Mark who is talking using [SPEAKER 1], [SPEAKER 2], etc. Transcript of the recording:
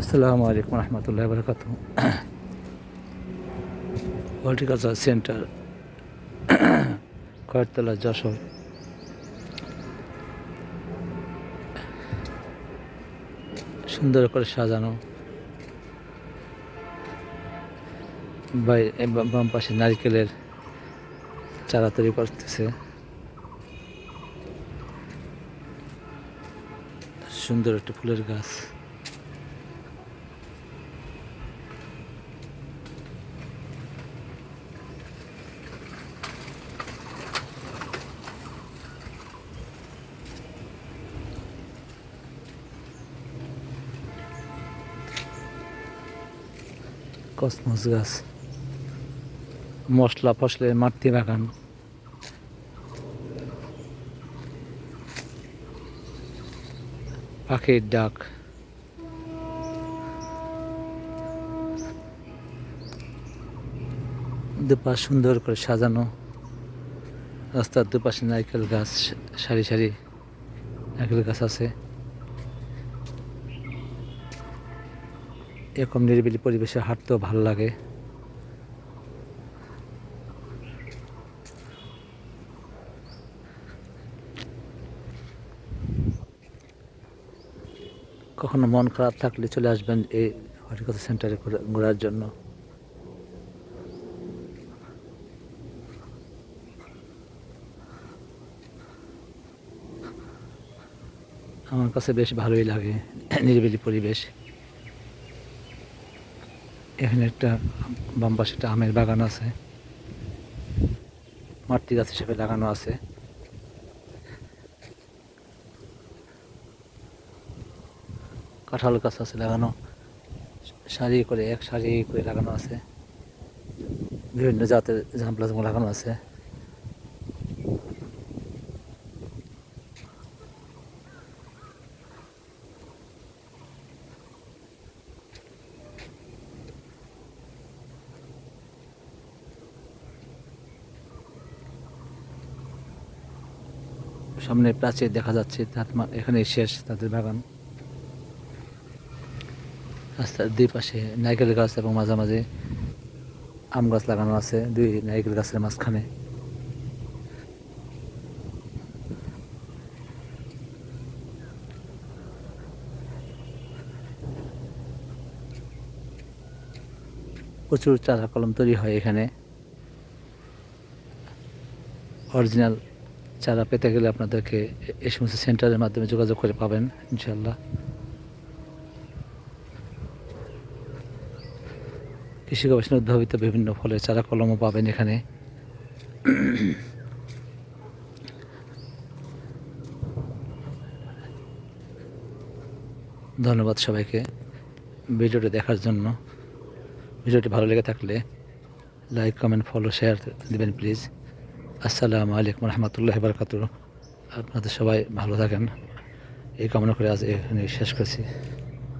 [SPEAKER 1] আসসালামু আলাইকুম রহমতুল্লাহ বরকাত হর্টিকালচার সেন্টার কয়েকতলা যশোর। সুন্দর করে সাজানো। বাম পাশে নারকেলের চারা তৈরি করতেছে। সুন্দর একটা ফুলের গাছ। কসমস গাছ। মশলা ফসলের মাতৃ বাগান পাখির ডাক। দুপাশ সুন্দর করে সাজানো। রাস্তার দুপাশে নারকেল গাছ, সারি সারি নারকেল গাছ আছে। এরকম নিরিবিলি পরিবেশে হাঁটতেও ভালো লাগে। কখনো মন খারাপ থাকলে চলে আসবেন এই হরিকথা সেন্টারে ঘোরার জন্য। আমার কাছে বেশ ভালোই লাগে নিরিবিলি পরিবেশ। এখানে একটা বাম পাশে একটা আমের বাগান আছে। মাটি গাছ হিসেবে লাগানো আছে। কাঁঠাল গাছ আছে লাগানো। সারি করে, এক সারি করে লাগানো আছে। বিভিন্ন জাতের জামপ্লাস লাগানো আছে। সামনে প্রাচীর দেখা যাচ্ছে এখানে শেষ তাদের বাগান। রাস্তার দুই পাশে নারকেল গাছ এবং মাঝামাঝি আম গাছ লাগানো আছে, দুই নারকেল গাছের মাঝখানে। প্রচুর চারা কলম তৈরি হয় এখানে। অরিজিনাল চারা পেতে গেলে আপনাদেরকে এই সমস্ত সেন্টারের মাধ্যমে যোগাযোগ করে পাবেন ইনশাল্লাহ কৃষি গবেষণা উদ্ভাবিত বিভিন্ন ফলের চারা কলমও পাবেন এখানে। ধন্যবাদ সবাইকে ভিডিওটি দেখার জন্য। ভিডিওটি ভালো লেগে থাকলে লাইক, কমেন্ট, ফলো, শেয়ার দিবেন, প্লিজ। আসসালামু আলাইকুম রহমতুল্লাহ বরকাত আপনাদের সবাই ভালো থাকেন। এই কামনা করে আজ এখানে শেষ করছি।